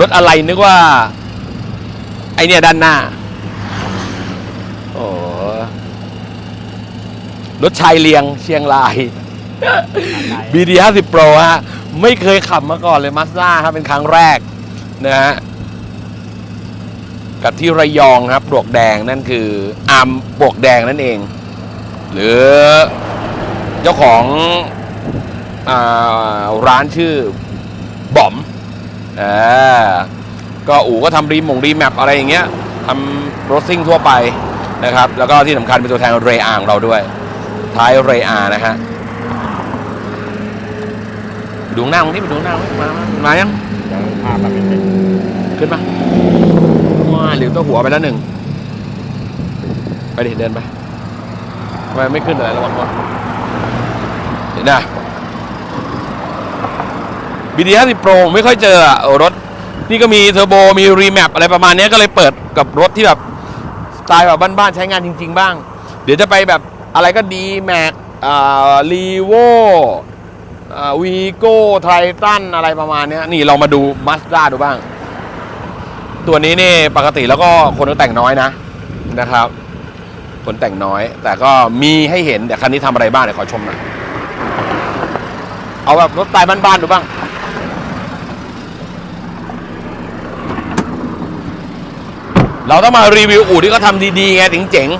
รถอะไรนึกว่า ไอเนี่ยด้านหน้า โอ้รถชายเลียงเชียงราย BD 50 Pro ฮะ ไม่เคยขับมาก่อนเลยมาสด้าครับเป็นครั้งแรกนะฮะ กับที่ระยองครับปลวกแดงนั่นคืออาร์มปลวกแดงนั่นเอง หรือเจ้าของอาร้านชื่อบอม อ่าก็อู่ก็ทำรีมงรีแมปอะไรอย่างเงี้ยทำรถซิ่งทั่วไปนะครับ แล้วก็ที่สำคัญเป็นตัวแทนเรอาของเราด้วย ท้ายเรอานะฮะไปดูข้างหน้าตรงนี้ไปดูข้างหน้ามั้ยมามามายังเดี๋ยวพามาเป็นเด็กขึ้นมาว้าหลิวตัวหัวไปแล้วหนึ่งไปดิเดินไปทำไมไม่ขึ้นอะไรระวังวะเห็นนะ บีดีห้าสิบโปรไม่ค่อยเจออะรถนี่ก็มีเทอร์โบมีรีแมปอะไรประมาณนี้ก็เลยเปิดกับรถที่แบบสไตล์แบบบ้านๆใช้งานจริง ๆ บ้าง เดี๋ยวจะไปแบบอะไรก็ดีแม็กอ่ารีโววีโก้ไททันอะไรประมาณนี้นี่เรามาดูมาสด้าดูบ้าง ตัวนี้นี่ปกติแล้วก็คนก็แต่งน้อยนะนะครับ คนแต่งน้อย แต่ก็มีให้เห็นเดี๋ยวคันนี้ทำอะไรบ้างเดี๋ยวขอชมหน่อยเอาแบบรถสไตล์บ้านๆดูบ้าง เราต้องมารีวิวอู่ที่เขาทำดีๆไงเจ๋งๆ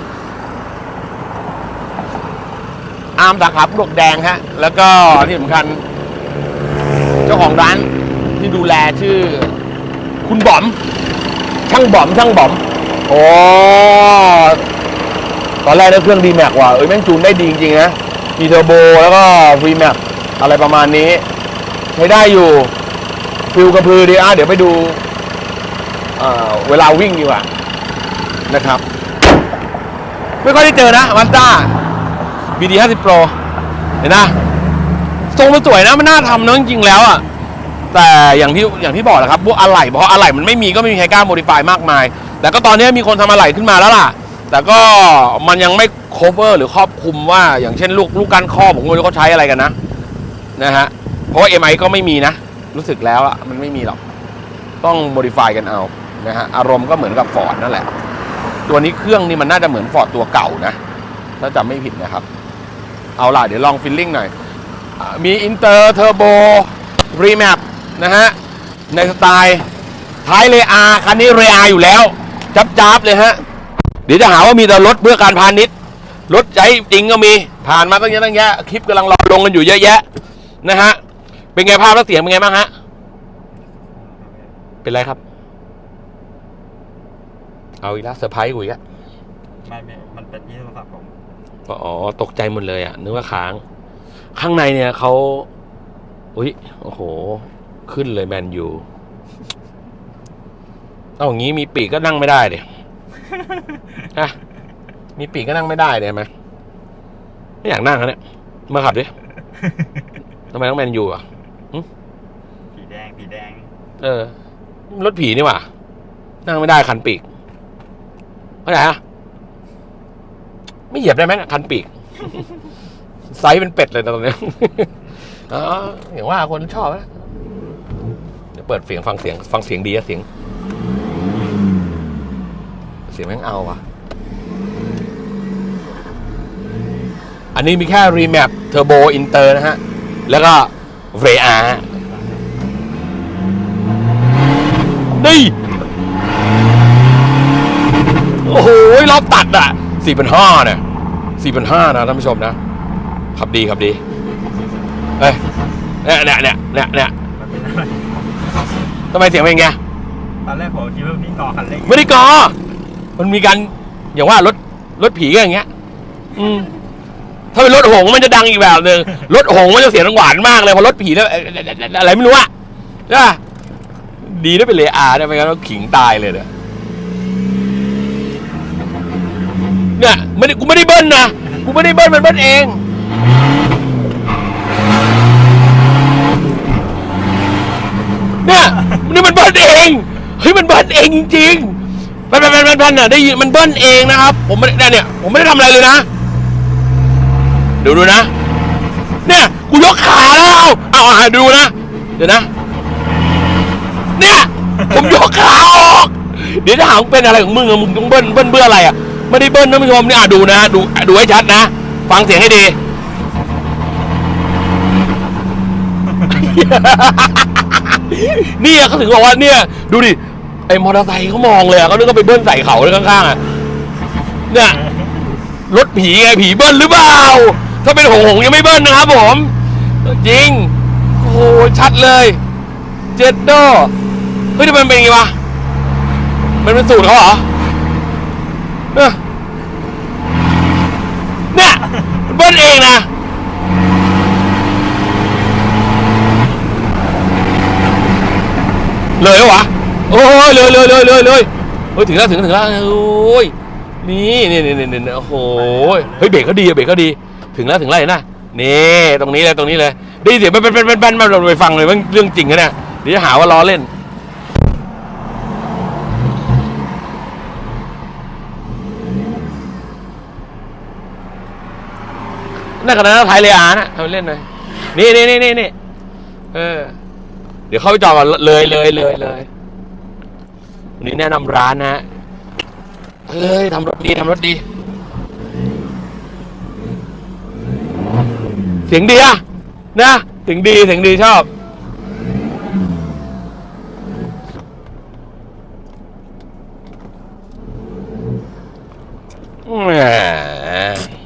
อาร์มสาขาปลวกแดงฮะ แล้วก็ที่สำคัญ เจ้าของร้านที่ดูแลชื่อ คุณบอม ช่างบอมช่างบอม โอ้ตอนแรกได้เครื่องดีแม็กว่ะเอ้ยแม่งจูนได้ดีจริงๆนะมีเทอร์โบแล้วก็ฟรีแม็กอะไรประมาณนี้ ใช้ได้อยู่ฟิลกระพือดีอะเดี๋ยวไปดูเวลาวิ่งดีกว่า นะครับ ไม่ค่อยได้เจอนะมาสด้า BD 50 Pro เห็นนะทรงมันสวยนะมันน่าทำเนอะจริงๆแล้วอะแต่อย่างที่อย่างที่บอกแหละครับพวกอะไหล่เพราะอะไหล่มันไม่มีก็ไม่มีใครกล้าโมดิฟายมากมาย แต่ก็ตอนนี้มีคนทำอะไหล่ขึ้นมาแล้วล่ะ แต่ก็มันยังไม่ cover หรือครอบคลุมว่าอย่างเช่นลูกลูกการข้อผมไม่รู้เขาใช้อะไรกันนะนะฮะเพราะว่า MI ก็ไม่มีนะ รู้สึกแล้วอะมันไม่มีหรอก ต้องโมดิฟายกันเอานะฮะอารมณ์ก็เหมือนกับฟอร์ดนั่นแหละ ตัวนี้เครื่องนี่มันน่าจะเหมือนฟอร์ดตัวเก่านะ ถ้าจำไม่ผิดนะครับ เอาล่ะ เดี๋ยวลองฟิลลิ่งหน่อย มีอินเตอร์เทอร์โบรีแมปนะฮะ ในสไตล์ท้ายเรอาคันนี้เรอาอยู่แล้ว จับจับเลยฮะ เดี๋ยวจะหาว่ามีแต่รถเพื่อการพาณิชย์ รถใช้จริงก็มี ผ่านมาตั้งเยอะตั้งแยะ คลิปกำลังรอลงกันอยู่เยอะแยะ นะฮะ เป็นไงภาพและเสียงเป็นไงบ้างฮะ เป็นไรครับ เอาอีกแล้วเซอร์ไพรส์กูอีกแล้วไม่ไม่มันเป็นที่โทรศัพท์ผมอ๋อตกใจหมดเลยอะนึกว่าค้าง ข้างในเนี่ยเขาอุ้ยโอ้โห ขึ้นเลยแมนยูเอาอย่างนี้มีปีกก็นั่งไม่ได้เดี๋ยฮะมีปีกก็นั่งไม่ได้เนี่ยไหมไม่อยากนั่งอะเนี่ยมาขับดิทำไมต้องแมนยูอะผีแดงผีแดง เออนี่มันรถผีนี่หว่า นั่งไม่ได้คันปีก เข้าใจฮะไม่เหยียบได้ไหมน่ะคันปีก ไซส์เป็นเป็ดเลยนะตอนนี้ อ๋ออย่างว่าคนชอบนะเดี๋ยวเปิดเสียงฟังเสียง ฟังเสียงดีอะเสียง เสียงแม่งเอาว่ะ อันนี้มีแค่รีแมปเทอร์โบอินเตอร์นะฮะ แล้วก็เรอานี่โอ้โหรอบตัดอะสี่พันห้าเนี่ยสี่พันห้านะท่านผู้ชมนะขับดีขับดีเอ้ยเนี่ยเนี่ยเนี่ยเนี่ยเนี่ยมันเป็นอะไรทำไมเสียงเป็นอย่างเงี้ยตอนแรกผมคิดว่าพี่ก่อคันเร่งไม่ได้กอมันมีการอย่างว่ารถรถผีก็อย่างเงี้ย อืม ถ้าเป็นรถหงส์มันจะดังอีกแบบหนึ่งรถหงส์มันจะเสียงหวานมากเลยพอรถผีแล้วเอ่ออะไรไม่รู้อะใช่ปะดีได้เป็นเลอาได้ไหมงั้นเราขิงตายเลยเนี่ย เนี่ยไม่ได้กูไม่ได้เบิ้ลนะกูไม่ได้เบิ้ลมันเบิ้ลเองเนี่ยนี่มันเบิ้ลเองเฮ้ยมันเบิ้ลเองจริงๆมันมันมันมันมันอะได้ยินมันเบิ้ลเองนะครับ ผมไม่ได้เนี่ย ผมไม่ได้ทำอะไรเลยนะดูดูนะ เนี่ยกูยกขาแล้วเอาเอาเอาดูนะเดี๋ยวนะ เนี่ยผมยกขาออก เดี๋ยวจะหาว่าเป็นอะไรของมึงอะมึงต้องเบิ้ลเบิ้ลเบิ้ลอะไรอะ ไม่ได้เบิ้ลนะผู้ชมเนี่ยอะดูนะดูดูให้ชัดนะ ฟังเสียงให้ดี เนี่ยเขาถึงบอกว่าเนี่ย ดูดิไอ้มอเตอร์ไซค์เขามองเลยอะเขาเนึกว่าไปเบิ้ลใส่เขาเลยข้างๆอะเนี่ยรถผีไงผีเบิ้ลหรือเปล่า ถ้าเป็นหงหงยังไม่เบิ้ลนะครับผม จริงโอ้ชัดเลย เจ็ดโดเฮ้ยทำไมมันเป็นอย่างงี้วะมันเป็นสูตรเขาเหรอ เออเนี่ยมันเบิ้ลเองนะ เลยเหรอวะ โอ้ยเลยเลยเลยเลยเลยเฮ้ยถึงแล้วถึงแล้วถึงแล้วโอ้ยนี่นี่นี่นี่นี่โอ้โหเฮ้ยเบรกเขาดีอะเบรกเขาดี ถึงแล้วถึงแล้วเห็นนะนี่ตรงนี้เลยตรงนี้เลยได้ยินเสียงเป็นเป็นเป็นเป็นเป็นมาไปฟังเลยมันเรื่องจริงนะเนี่ยเดี๋ยวจะหาว่าล้อเล่น นั่นขนาดนั้นไทยเลยอานะทำเล่นหน่อยนี่นี่นี่นี่นี่เออ เดี๋ยวเข้าไปจอดก่อนเลยเลยเลยเลยวันนี้แนะนำร้านนะฮะเฮ้ยทำรถดีทำรถดี เสียงดีอะนะเสียงดีเสียงดีชอบ แหมเ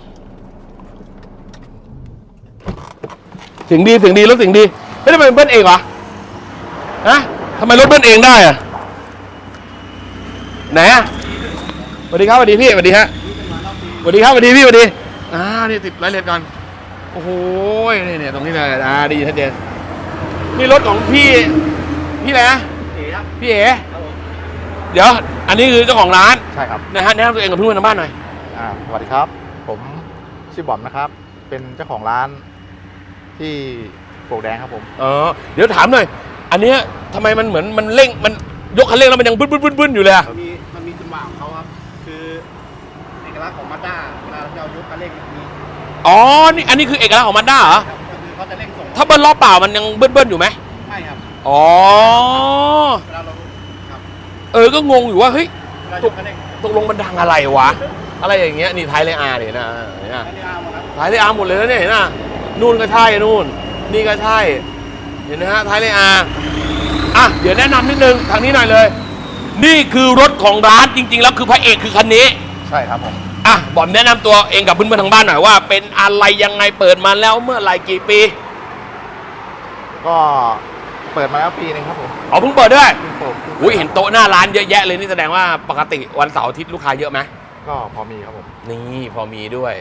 สียงดีเสียงดีรถเสียงดีไม่ได้เป็นเบิ้ลเองเหรอฮะทำไมรถเบิ้ลเองได้อะไหนอะสวัสดีครับสวัสดีพี่สวัสดีฮะสวัสดีครับสวัสดีพี่สวัสดีอ่านี่ติดรายละเอียดก่อนโอ้โหนี่เนี่ยตรงนี้เลยอ่าดีชัดเจนนี่รถของพี่พี่อะไรนะพี่เอ๋เดี๋ยว อันนี้คือเจ้าของร้านใช่ครับนะฮะแนะนำตัวเองกับเพื่อนๆทางบ้านหน่อยอ่าสวัสดีครับ ผมชื่อบอมนะครับ เป็นเจ้าของร้าน ที่โปกแดงครับผม เออเดี๋ยวถามหน่อย อันเนี้ยทำไมมันเหมือนมันเร่งมันยกคันเร่งแล้วมันยังบึ้นบึ้นบึ้นบึ้นอยู่เลยอะมันมีมันมีจังหวะของเขาครับ คือเอกลักษณ์ของมาด้าเวลาเรายกคันเร่งมีอ๋อนี่อันนี้คือเอกลักษณ์ของมันด้าเหรอครับก็คือเขาจะเร่งส่งถ้าเบิ้ลล้อเปล่ามันยังเบิ้ลเบิ้ลอยู่ไหมไม่ครับอ๋อเวลาเราครับเออก็งงอยู่ว่าเฮ้ยเวลายกคันเร่งตกลงมันดังอะไรวะ อะไรอย่างเงี้ยนี่ไทยเลยอาร์เนี่ยนะเห็นนะคันนี้เอาหมดครับไทยเลยอาร์หมดเลยนะเนี่ยเห็นนะ นู่นก็ใช่นู่น นี่ก็ใช่ เห็นนะฮะไทยเลยอาร์อะเดี๋ยวแนะนำนิดนึงทางนี้หน่อยเลย นี่คือรถของร้านจริง ๆ แล้วคือพระเอกคือคันนี้ ใช่ครับผม อะบอมแนะนำตัวเองกับเพื่อนๆทางบ้านหน่อยว่า เป็นอะไรยังไงเปิดมาแล้วเมื่อไหรกี่ปีก็เปิดมาแล้วปีหนึงครับผมเอาเพิ่งเปิดด้วยเพิ่งเปิดพิ่งปิดอุ้ยเห็นโต๊ะหน้าร้านเยอะแยะเลยนี่แสดงว่าปกติวันเสาร์อาทิตย์ลูกค้าเยอะไหมก็พอมีครับผม นี่พอมีด้วย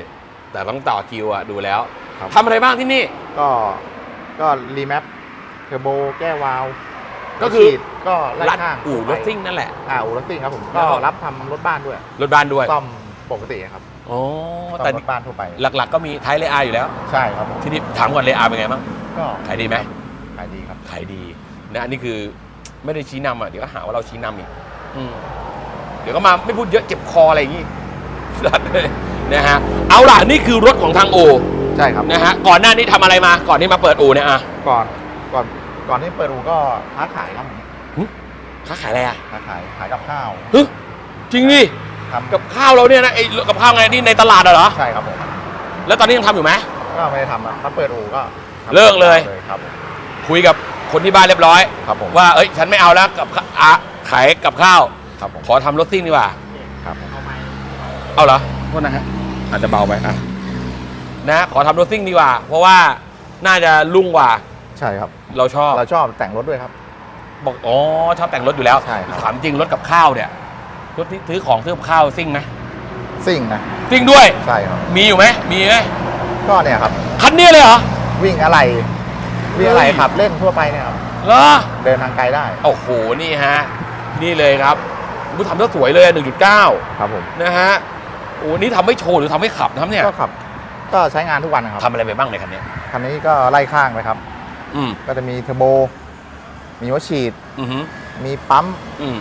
แต่ต้องต่อคิวอะดูแล้ว ครับ ทำอะไรบ้างที่นี่ ก็ก็รีแมปเทอร์โบแก้วาล์วก็คือ ฉีดก็ไล่ร้านข้างอู่รถซิ่งนั่นแหละ อ่าอู่รถซิ่งครับผมแล้ก็วรับทำรถบ้านด้วยรถบ้านด้วยซ่อมปกติครับอ๋อซ่อแต่มรถบ้านทั่วไปหลักๆก็มีไทยเลอาอยู่แล้ว ใช่ครับผมทีนี้ถามก่อนเลอาเป็นไงบ้าง ก็ขายดีไหมขายดีครับ ขายดีนะอันนี้คือไม่ได้ชี้นำอะเดี๋ยวก็หาว่าเราชี้นำอีกอืมเดี๋ยวก็มาไม่พูดเยอะเจ็บคออะไรอย่างงี้นะฮะเอาล่ะนี่คือรถของทางโอ ใช่ครับนะฮะก่อนหน้านี้ทำอะไรมาก่อนที่มาเปิดอู่เนี่ยอะก่อนก่อนก่อนที่เปิดอู่ก็ค้าขายครับผมค้าขายอะไรอะค้าขายขายกับข้าวเฮ้ยจริงดิทำกับข้าวเราเนี่ยนะไอ้กับข้าวไงที่ในตลาดอะเหรอใช่ครับผมแล้วตอนนี้ยังทำอยู่ไหม ก็ไม่ได้ทำอะถ้าเปิดอู่ก็ทำเลิกเลย ครับคุยกับคนที่บ้านเรียบร้อย ครับผมว่าเอ้ยฉันไม่เอาแล้วกับข้าอะขายกับข้าว ครับผมขอทำรถซิ่งดีกว่า ครับเอาเหรอโทษนะฮะอาจจะเบาไปอะ นะ ขอทำรถซิ่งดีกว่า เพราะว่าน่าจะรุ่งกว่า ใช่ครับเราชอบ เราชอบแต่งรถด้วยครับ บอกอ๋อชอบแต่งรถอยู่แล้วใช่ครับ ถามจริงรถกับข้าวเนี่ยรถที่ซื้อของซื้อกับข้าวซิ่งไหมซิ่งนะซิ่งด้วย ใช่ครับ มีอยู่ไหมมีไหมก็เนี่ยครับ คันนี้เลยเหรอ วิ่งอะไร วิ่งอะไรเฮ้ยขับเล่นทั่วไปเนี่ยครับ เหรอ เดินทางไกลได้โอ้โห นี่ฮะ นี่เลยครับบูทำรถสวยเลย 1.9 ครับผม นะฮะ โอ้นี่ทำให้โชว์หรือทำให้ขับนะครับเนี่ย ก็ขับ ก็ใช้งานทุกวันนะครับทำอะไรไปบ้างในคันเนี้ยคันนี้ก็ไล่ข้างไปครับ อืมก็จะมีเทอร์โบ มีหัวฉีดอือหือมีปั๊มอืม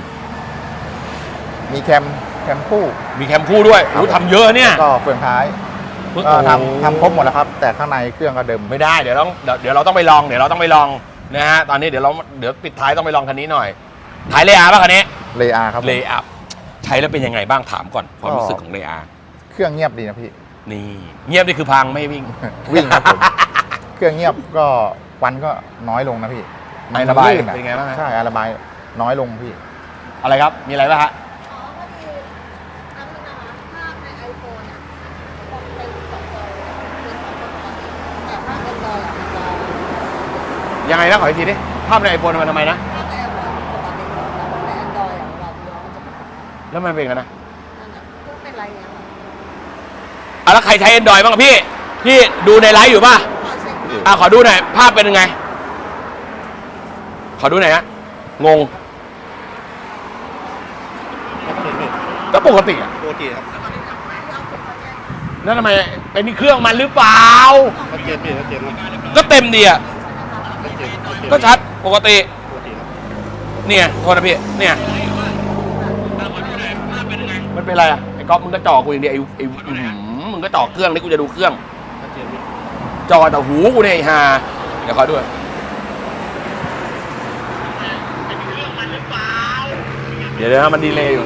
มีแคมแคมคู่ มีแคมคู่ด้วยครับโอ้ทำเยอะเนี่ยก็เฟืองท้ายโอ้ก็ทำทำครบหมดแล้วครับ แต่ข้างในเครื่องก็เดิมไม่ได้เดี๋ยวต้องเดี๋ยวเดี๋ยวเราต้องไปลองเดี๋ยวเราต้องไปลองนะฮะตอนนี้เดี๋ยวเราเดี๋ยวปิดท้ายต้องไปลองคันนี้หน่อยถ่ายเลอาป่ะคันนี้เลอาครับผม เลอาใช้แล้วเป็นยังไงบ้างถามก่อนความก็รู้สึกของเลอาเครื่องเงียบดีนะพี่ นี่เงียบนี่คือพังไม่วิ่ง วิ่งครับผม เครื่องเงียบก็ควันก็น้อยลงนะพี่ไอระบายลื่อะเป็นไงบ้างฮะ ใช่ไอระบายน้อยลงพี่ อะไรครับ มีอะไรป่ะฮะ อ๋อพอดีอันนี้นะคะภาพในไอโฟนอะมันเป็นสองจอเป็นสองจอปกติแต่ภาพในจอยอะมันจะยังไงนะขออีกทีดิ ภาพในไอโฟนมันทำไมนะ ภาพในไอโฟนปกติแต่ภาพในแอนดรอยอะเวลาดูมันจะเป็นแบบนั้นแล้วมันเป็นไงนะนั่นอะก็เป็นไรเนี่ยค่ะ อะแล้วใครใช้ Android บ้างอะพี่ พี่ดูในไลฟ์อยู่ป่ะขอเช็คภาพอะขอดูหน่อย ภาพเป็นยังไง ขอดูหน่อยฮะ งง ก็ปกติอะปกติครับแล้วทำไมเป็นที่เครื่องมันหรือเปล่าชัดเจนพี่ชัดเจนครับก็เต็มดีอะชัดเจนชัดเจนก็ชัดปกติปกติครับเนี่ยโทษนะพี่ เนี่ย มันเป็นอะไรอะ ไอ้ก๊อฟมึงก็จ่อกูอย่างเดียวไอ้ไอ้อื้อหือมึ งก็จ่อเครื่องนี่กูจะดูเครื่อง ชัดเจนพี่จอแต่หูกูเนี่ยไอ้ห่าเดี๋ยวขอด้วยเดี๋ยวนะมันดีเลยอยู่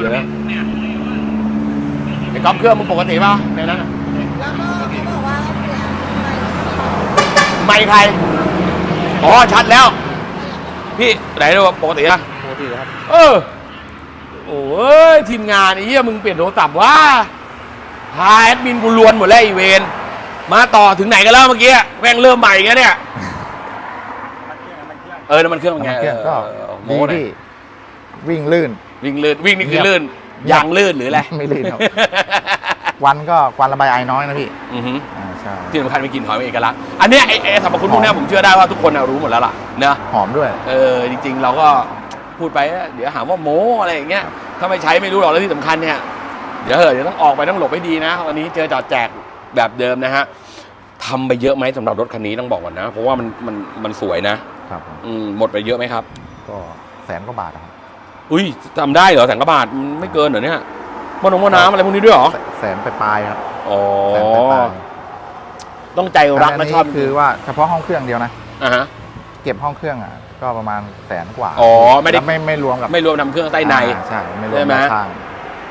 เดี๋ยวนะไอ้ก๊อฟเครื่องมึงปกติป่ะในนั้นน่ะแล้วก็เขาบอกว่าเปลี่ยนไปไม่ใครอ๋อชัดแล้ว พี่ไหนดูว่าปกตินะปกติครับ เออ โอ้ยทีมงานไอ้เหี้ยมึงเปลี่ยนโทรศัพท์ว่าพาแอดมินกูลวนหมดแล้วไอีเวนมาต่อถึงไหนกันแล้วเมื่อกี้แม่งเริ่มใหม่อีกันเนี่ยเออน้ำมันเครื่องเป็นไงน้ำมันเครื่องก็ เออดีโม้หน่อยพี่วิ่งลื่น วิ่งลื่นวิ่งนี่คือเงียบลื่นเงียบ ยางลื่นหรืออะไรไม่ลื่นครับ ควันก็ควันระบายไอน้อยนะพี่อือหือ อ่าใช่ ที่สำคัญเป็นกลิ่นหอมเป็นเอกลักษณ์ อันเนี้ยไอ้ไอ้สรรพคุณพวกเนี้ยผมเชื่อได้ว่าทุกคนน่ะรู้หมดแล้วล่ะเนอะหอมด้วย เออจริงๆ เราก็ พูดไปเดี๋ยวหาว่าโม้อะไรอย่างเงี้ยถ้าไม่ใช้ไม่รู้หรอกแล้วที่สำคัญเนี่ยเดี๋ยวเหอะเดี๋ยวต้องออกไปต้องหลบให้ดีนะวันนี้เจอจอดแจกแบบเดิมนะฮะทำไปเยอะไหมสำหรับรถคันนี้ต้องบอกก่อนนะ เพราะว่ามันมันมันสวยนะครับผมอืมหมดไปเยอะไหมครับ ก็แสนกว่าบาทนะครับอุ้ยจำได้เหรอแสนกว่าบาทมันไม่เกินเหรอเนี่ยมอนงมอน้ำอะไรพวกนี้ด้วยเหรอแสแสนไปปลายๆครับอ๋อแสนไปปลายต้องใจๆรักและชอบนนี้คือว่าเฉพาะห้องเครื่องเดียวนะอ่าฮะเก็บห้องเครื่องอะ ก็ประมาณแสนกว่าอ๋อไม่ได้ แล้วไม่ไม่รวมกับไม่รวมทำเครื่องใต้ใน อ่าใช่ไม่รวใช่มไหมด้านข้าง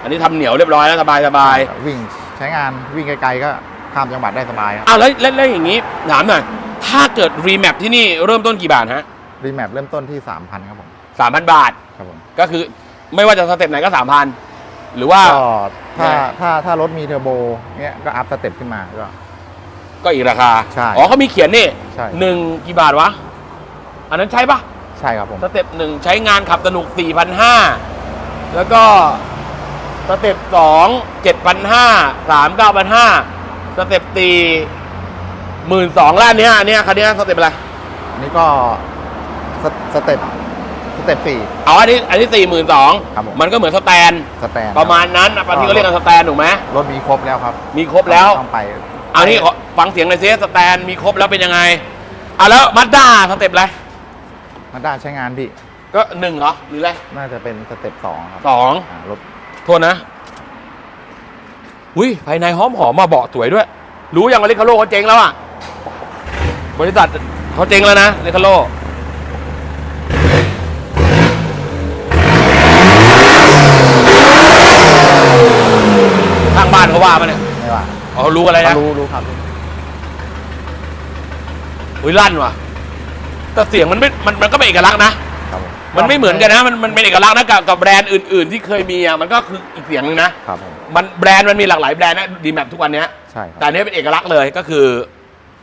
อันนี้ทำเหนียวเรียบร้อยแล้วสบายสบายวิ่งใช้งานวิ่งไกลๆก็ข้ามจังหวัดได้สบายครับอ้าวแล้วแล้วแล้วอย่างนี้ถามหน่อยถ้าเกิดรีแมปที่นี่เริ่มต้นกี่บาทฮะรีแมปเริ่มต้นที่ 3,000ครับผมสามพันบาทครับผมก็คือไม่ว่าจะสเต็ปไหนก็สามพันหรือว่า ก็ถ้าแน่ถ้าถ้ารถมีเทอร์โบเนี้ยก็อัพสเต็ปขึ้นมาก็ ก็อีกราคาใช่ อ๋อเขามีเขียนนี่ใช่หนึ่งกี่บาทวะ อันนั้นใช่ปะใช่ครับผม สเต็ปหนึ่งใช้งานขับสนุกสี่พันห้าแล้วก็สเต็ปสองเจ็ดพันห้าสามเก้าพันห้าสเต็ปตีหมื่นสองล้านเนี้ยอันเนี้ยคันเนี้ยสเต็ปอะไร อันนี้ก็สสเต็ปสเต็ปสี่เอาอันนี้อันนี้สี่หมื่นสองครับผม มันก็เหมือนสแตน สแตนประมาณนั้นอะปที่เขาเรียกกันสแตนถูกไหมรถมีครบแล้วครับมีครบแล้ว ต้องไปเอานี่ขอฟังเสียงเลยซิสแตนมีครบแล้วเป็นยังไงอะแล้วมัดด้าสเต็ปอะไร มาด้าใช้งานพี่ ก็หนึ่งเหรอ หรืออะไรน่าจะเป็นสเต็ปสองครับสองอ่ารถโทษนะอุ้ยภายในหอมหอมมาเบาะสวยด้วย รู้ยังว่าเลคาโลเขาเจ๊งแล้วอะบริษัทเขาเจ๊งแล้วนะเลคาโลข้างบ้านเขาว่ามาเนี่ยไม่ว่าอ๋อเขารู้กันเลยนะรู้รู้ครับอุ้ยลั่นว่ะ แต่เสียงมันไม่มันมันก็เป็นเอกลักษณ์นะ ครับผมมันไม่เหมือนกันนะ มันมันเป็นเอกลักษณ์นะกับกับแบรนด์อื่น ๆ ที่เคยมีอะมันก็คืออีกเสียงหนึงนะครับผมมันแบรนด์มันมีหลากหลายแบรนด์นะดีแมปทุกวันเนี้ย ใช่ครับแต่อันนี้เป็นเอกลักษณ์เลยก็คือ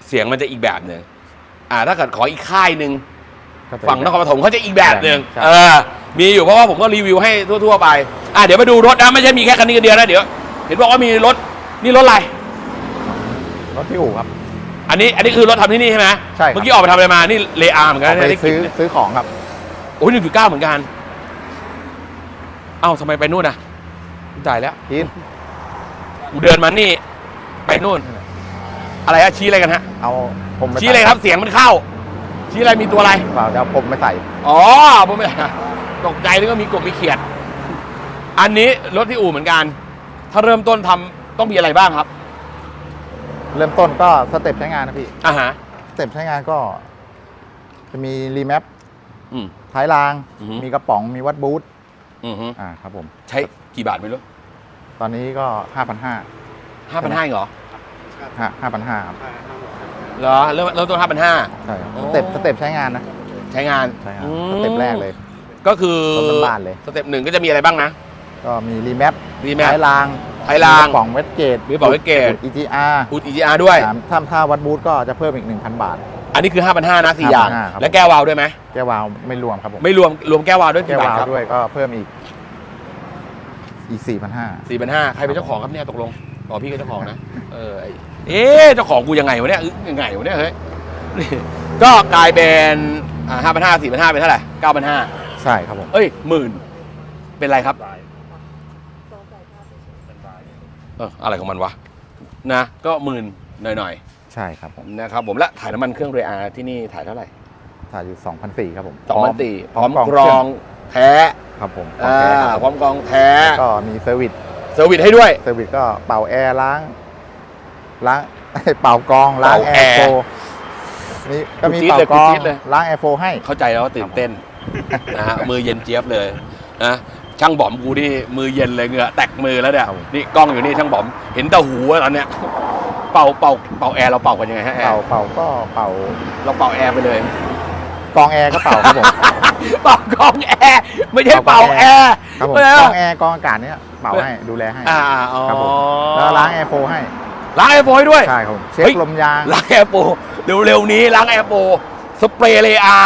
เสียงมันจะอีกแบบหนึ่งอ่า ถ้าเกิดขออีกค่ายหนึ่งก็เป็น ฝั่งนครปฐมเขาจะอีกแบบหนึ่งใช่ เออ มีอยู่เพราะว่าผมก็รีวิวให้ทั่วๆไป อ่าเดี๋ยวมาดูรถนะไม่ใช่มีแค่คันนี้คันเดียวนะเดี๋ยว เห็นบอกว่ามีรถนี่รถอะไรรถที่อู่ครับ อันนี้อันนี้คือรถทำที่นี่ใช่ไหมใช่ครับ เมื่อกี้ออกไปทำอะไรมา นี่เลอาเหมือนกันออกนะไปได้กลิ่ซื้อนซื้อของครับ โอ้ยหนึ่งจุดเก้าเหมือนกัน เอ้าทำไมไปนู่นอะจ่ายแล้วกินกูเดินมานี่ ไปนู่น อะไรฮะชี้อะไรกันฮะ เอาผมไปชี้อะไรครับ เสียงมันเข้า ชี้อะไรมีตัวอะไร เปล่าจะเอาผมไปใส่ อ๋อผมไม่ตกใจนึกว่ามีกบมีเขียด อันนี้รถที่อู่เหมือนกัน ถ้าเริ่มต้นทำต้องมีอะไรบ้างครับ เริ่มต้นก็สเต็ปใช้งานนะพี่ อ่าฮะ สเต็ปใช้งานก็ จะมีรีแมปอืม ท้ายราง อือฮึ มีกระป๋องมีวัดบูทอือฮึอ่าครับผม ใช้กี่บาทไม่รู้ตอนนี้ก็ห้าพันห้าห้าพันห้าเหรอห้าห้าพันห้าครับเหรอเริ่มเริ่มต้นห้าพันห้า ใช่ครับโอ้สเต็ปสเต็ปใช้งานนะ ใช้งานใช่ครับ อืมสเต็ปแรกเลย ก็คือรถบ้านๆเลย สเต็ปหนึ่งก็จะมีอะไรบ้างนะ ก็มีรีแมปรีแมป ท้ายราง ท้ายรางมีกระป๋องเวสเกตมีกระป๋องเวสเกตอีจีอาร์อุดอีจีอาร์ด้วยถ้าถ้าวัดบูทก็จะเพิ่มอีก 1,000 บาท อันนี้คือห้าพันห้านะสี่อย่าง5,500ครับและแก้ววาล์วด้วยไหมแก้ววาล์วไม่รวมครับผมไม่รวมรวมแก้ววาล์วด้วยแก้กี่วบาทวาล์ครับวด้วยก็เพิ่มอีกอีก 4,500สี่พันห้าใครเป็นเจ้าของครับเนี่ยตกลงอ๋อพี่ก็เจ้าของนะเออไอ้เอ๊ะเจ้าของกูยังไงวะเนี่ยอึ๊ะยังไงวะเนี่ยเฮ้ยนี่ก็กลายเป็นอ่าห้าพันห้าสี่พันห้าเป็นเท่าไหร่เก้าพันห้าใช่ครับผม เอ้ยหมื่นเป็นไรครับ สายเป็นสาย เอออะไรของมันวะนะก็หมื่นหน่อยใช่ครับผมๆนะครับผมและถ่ายน้ำมันเครื่องเรอาที่นี่ถ่ายเท่าไหร่ถ่ายอยู่2,400ครับผมสองพันตีพร้อมกรองกรองแท้ครับผมอ่าแท้ครับพร้อมกรองแท้ก็มีเซอร์วิสเซอร์วิสให้ด้วย เซอร์วิสก็เป่าแอร์ล้างล้าง เป่ากรองล้างเป่าแอแอร์ร์โฟนี่ก็มีกูจี๊ดเป่าเลยกรองกูจี๊ดเลย ล้างแอร์โฟให้ เข้าใจแล้วว่าตื่นเต้นนะฮะมือเย็นเจี๊ยบเลยนะ ช่างบอมกูนี่มือเย็นเลยเหงื่อแตกมือแล้วเนี่ยครับผมนี่กล้องอยู่นี่ช่างบอมเห็นแต่หูแล้วตอนเนี้ยเป่าเป่าเป่าแอร์เราเป่ากันยังไงฮะแอเป่าร์เป่าก็เป่าเราเป่าแอร์ไปเลยกรองแอร์ก็เป่าครับผม เป่ากล้องแอร์ไม่ใช่เป่าแอร์ครับผมเออกรองแอร์กรองอากาศเนี่ยเป่าให้ดูแลให้ อ่าอ๋อครับผม แล้วล้างแอร์โฟให้ ล้างแอร์โฟให้ด้วย ใช่ครับผมเช็คเฮ้ย ลมยาง ล้างแอร์โฟเร็วๆนี้ล้างแอร์โฟสเปรย์เลอา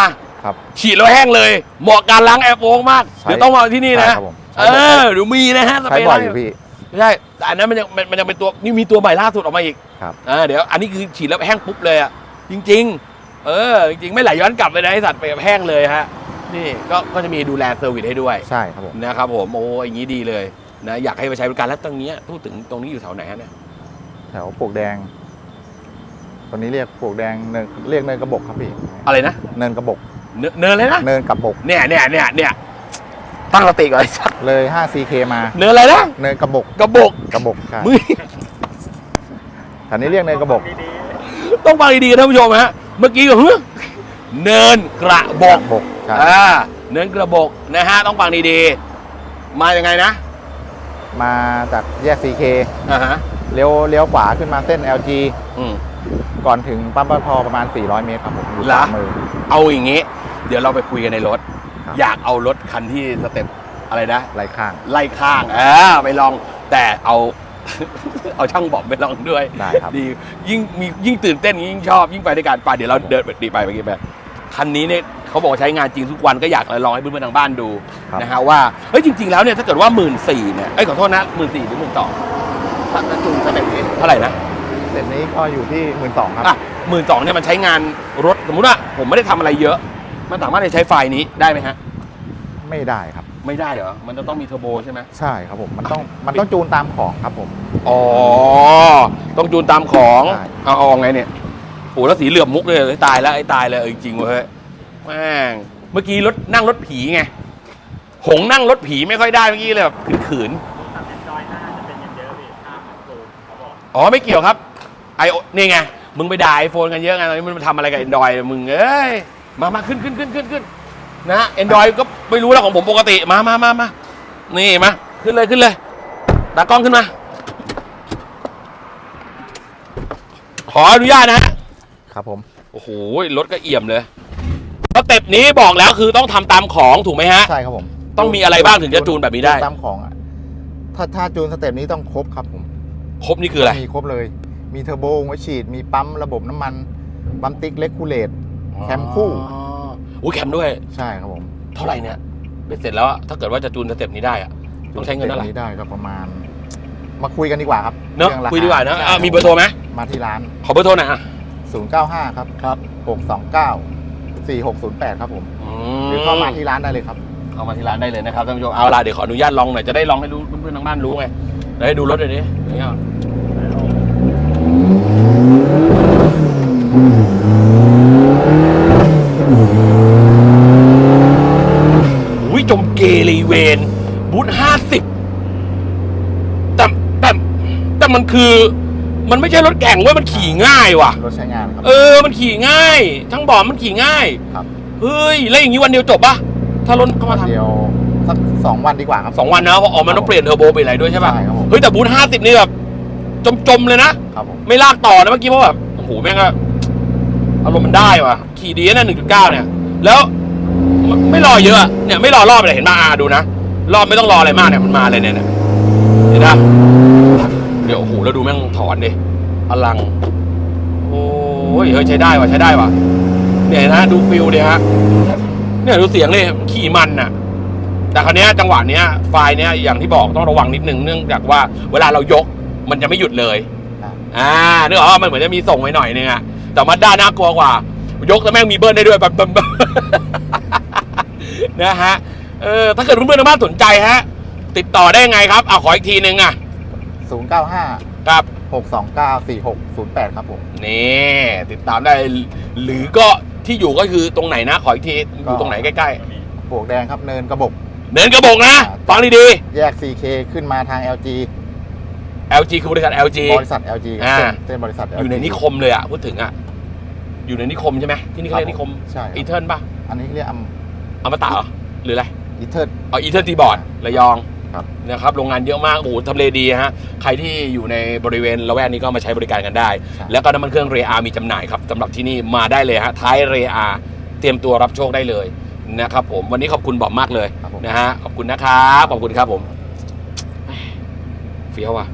ครับฉีดแล้วแห้งเลย เหมาะการล้างแอร์โฟมากใช่เดี๋ยวต้องมาที่นี่นะ ใช่ครับผมเออเดี๋ยวมีนะฮะสใช้เปรย์บ่อยล้างอยู่พี่ ไม่ใช่แต่อันนั้นมันยังมันมันยังเป็นตัวนี่มีตัวใหม่ล่าสุดออกมาอีกครับอ่าเดี๋ยวอันนี้คือฉีดแล้วแห้งปุ๊บเลยอะจริง ๆ เออจริงๆไม่ไหลย้อนกลับเลยนะไอสัตว์ไปแบบแห้งเลยฮะนี่ก็ก็จะมีดูแลเซอร์วิสให้ด้วย ใช่ครับผม นะครับผมโอ้อย่างนี้ดีเลยนะอยากให้ไปใช้บริการแล้วตรงเนี้ยพูดถึงตรงนี้อยู่แถวไหนฮะเนี่ยแถวปลวกแดง ตอนนี้เรียกปลวกแดงเนินเรียกเนินกระบกครับพี่ อะไรนะ เนินกระบก เนินเนินเลยนะ เนินกระบก เนี่ยเนี่ยเนี่ยเนี่ยตั้งสติก่อนไอ้สัตว์เลย 5CK มา เนินอะไรนะ เนินกระบกกระบอกกระบกใช่มือแถวนี้เรียกเนินกระบกดีต้องฟังดีๆกันท่านผู้ชมฮะ เมื่อกี้ก็ฮึเนินกระบกกระบกใช่อ่าเนินกระบกนะฮะ ต้องฟังดีๆ มายังไงนะมาจากแยก CK อ่าฮะเลี้ยวเลี้ยวขวาขึ้นมาเส้น LG อืม ก่อนถึงปั๊มปตทประมาณ 400 เมตรครับผมอยู่เหรขอวามือเอาอย่างงี้ เดี๋ยวเราไปคุยกันในรถ ครับ อยากเอารถคันที่สเต็ปอะไรนะไหลข้าง ไล่ข้างเออไปลองแต่เอา เอาช่างบอมไปลองด้วยได้ครับ ดียิ่งมียิ่งตื่นเต้นยิ่งชอบยิ่งไปด้วยกันไปเดี๋ยวเราเดินไปดีไปไปไปคันนี้เนี่ยเขาบอกว่าใช้งานจริงทุกวันก็อยากลองให้เพื่อนๆทางบ้านดูครับ นะฮะว่าเฮ้ยจริง ๆ แล้วเนี่ยถ้าเกิดว่าหมื่นสี่เนี่ยเอ้ยขอโทษนะหมื่นสี่หรือหมื่นสองถ้าถ้าจูนสเต็ปนี้เท่าไหร่นะเส้นนี้ก็อยู่ที่12,000ครับ อะหมื่นสองเนี่ยมันใช้งานรถสมมติว่าผมไม่ได้ทำอะไรเยอะ มันสามารถจะใช้ไฟล์นี้ได้ไหมฮะ ไม่ได้ครับ ไม่ได้เหรอ มันจะต้องมีเทอร์โบใช่ไหมใช่ครับผมมันต้องมันต้องจูนตามของครับผม อ๋อ ต้องจูนตามของ ใช่ เอาเอาไงเนี่ยโอ้แล้วสีเหลือบมุกเลยไอ้ตายแล้วไอ้ตายเลยเออจริงๆเว้ยแม่งเมื่อกี้รถนั่งรถผีไง หงนั่งรถผีไม่ค่อยได้เมื่อกี้เลยแบบขืนๆทำแอนดรอยหน้าจะเป็นอย่างเยอะพี่ห้าพันโลเขาบอกๆอ๋อไม่เกี่ยวครับไอนี่ไง มึงไปด่าไอโฟนกันเยอะไงตอนนี้มันทำอะไรกับ Android มึงเอ้ย มามาขึ้นขึ้นขึ้นขึ้นขึ้นนะ Android ก็ไม่รู้แล้วของผมปกติมามามามานี่มาขึ้นเลยขึ้นเลยตากล้องขึ้นมา ขออนุญาตนะฮะครับผม โอ้โหรถก็เอี่ยมเลยสเต็ปนี้บอกแล้วคือต้องทำตามของถูกไหมฮะใช่ครับผม ต้องมีอะไรบ้างถึงจะจูนแบบนี้ได้ตามของอะถ้าถ้าจูนสเต็ปนี้ต้องครบครับผมครบนี่คืออะไรมีครบเลย มีเทอร์โบไว้ฉีดมีปั๊มระบบน้ำมันปั๊มติ๊กเล็กคูเลต แคมคู่ อ๋ออุ้ยแคมด้วย ใช่ครับผมเท่าไหร่เนี่ยเบ็ดเสร็จแล้วอะถ้าเกิดว่าจะจูนสเต็ปนี้ได้อะ ต้องใช้เงินเท่าไหร่สต็ปนี้ได้ก็ประมาณ มาคุยกันดีกว่าครับเนอะรื่องรคุยดีกว่านะใช่อะมีเบอร์โทรไหมมาที่ร้าน ขอเบอร์โทรหน่อยอะ095 ครับครับ629 4608 ครับผม อืหรือเข้ามาที่ร้านได้เลยครับ เข้ามาที่ร้านได้เลยนะครับท่านผู้ชมเอาล่ะเดี๋ยวขออนุญาตลองหน่อยจะได้ลองให้รู้เพื่อนๆทางบ้านรู้ไงได้ดูรถเลยดิอย่างเงี้ยอุ้ยจมเกเรเวนบูธห้าสิบแต่แต่แต่ มันคือ มันไม่ใช่รถแข่งเว้ยมันขี่ง่ายว่ะ รถใช้งานครับเออ มันขี่ง่าย ทั้งบอกมันขี่ง่าย ครับเฮ้ย แล้วอย่างนี้วันเดียวจบปะถ้ารถเข้ามาทำเดียวสักสองวันดีกว่าครับสองวันนะเพราะออกมันต้องเปลี่ยนเทอร์โบเปลี่ยนอะไรด้วยใช่ปะใช่ครับผมเฮ้ยแต่บูธห้าสิบนี่แบบจมๆเลยนะ ครับผมไม่ลากต่อนะเมื่อกี้เพราะแบบโอ้โหแม่งก็อารมณ์มันได้ว่ะ ขี่ดีนะหนึ่งจุดเก้าเนี่ย แล้วไม่ไม่รอเยอะอะเนี่ยไม่รอรอบเลยเห็นมาอาดูนะ รอบไม่ต้องรออะไรมากเนี่ยมันมาเลยเนี่ยเนี่ยเห็นปะ เดี๋ยวโอ้โหแล้วดูแม่งถอนดิพลัง โอ้ยเฮ้ยใช้ได้ว่ะใช้ได้ว่ะเนี่ยนะดูฟิลดิฮะเนี่ยดูเสียงเลยขี่มันน่ะ แต่คราวเนี้ยจังหวะเนี้ยไฟล์เนี้ยอย่างที่บอกต้องระวังนิดนึงเนื่องจากว่าเวลาเรายกมันจะไม่หยุดเลยครับอ่านึกออกว่ามันเหมือนจะมีส่งไว้หน่อยนึงอะแต่มาด้าน่ากลัวกว่า ยกแล้วแม่งมีเบิร์นได้ด้วยแบบแบบแบบนะฮะเออถ้าเกิดเพื่อนๆทางบ้านสนใจฮะ ติดต่อได้ยังไงครับเอาขออีกทีนึงอะ ศูนย์เก้าห้าครับหกสองเก้าสี่หกศูนย์แปดครับผม นี่ ติดตามได้ หรือก็ที่อยู่ก็คือตรงไหนนะ ขออีกที อยู่ตรงไหนใกล้มันมีปลวกแดงครับเนินกระบอกๆ เนินกระบอกนะฟังดีแยก CK ขึ้นมาทาง LG ๆ LG คือบริษัท LG บริษัท LG อ่าเส้นเส้นบริษัท LG อยู่ในนิคมเลยอะพูดถึงอะอยู่ในนิคมใช่ไหมที่นี่เขาเรียกนิคม ใช่อีครับเทิร์นปะอันนี้เรียกอัมอมตะเหรอหรืออะไร อีเทิร์เอาอีเทิร์นตีบอร์ดระยอง ครับนะครับโรงงานเยอะมากโอ้โหทำเลดีฮะใครที่อยู่ในบริเวณละแวกนี้ก็มาใช้บริการกันได้ใช่แล้วก็น้ำมันเครื่องเรอามีจำหน่ายครับสำหรับที่นี่มาได้เลยฮะท้ายเรอาเตรียมตัวรับโชคได้เลยนะครับผมวันนี้ขอบคุณบอมมากเลยครับผม นะฮะขอบคุณนะครับขอบคุณครับผมเฟี้ยวอะ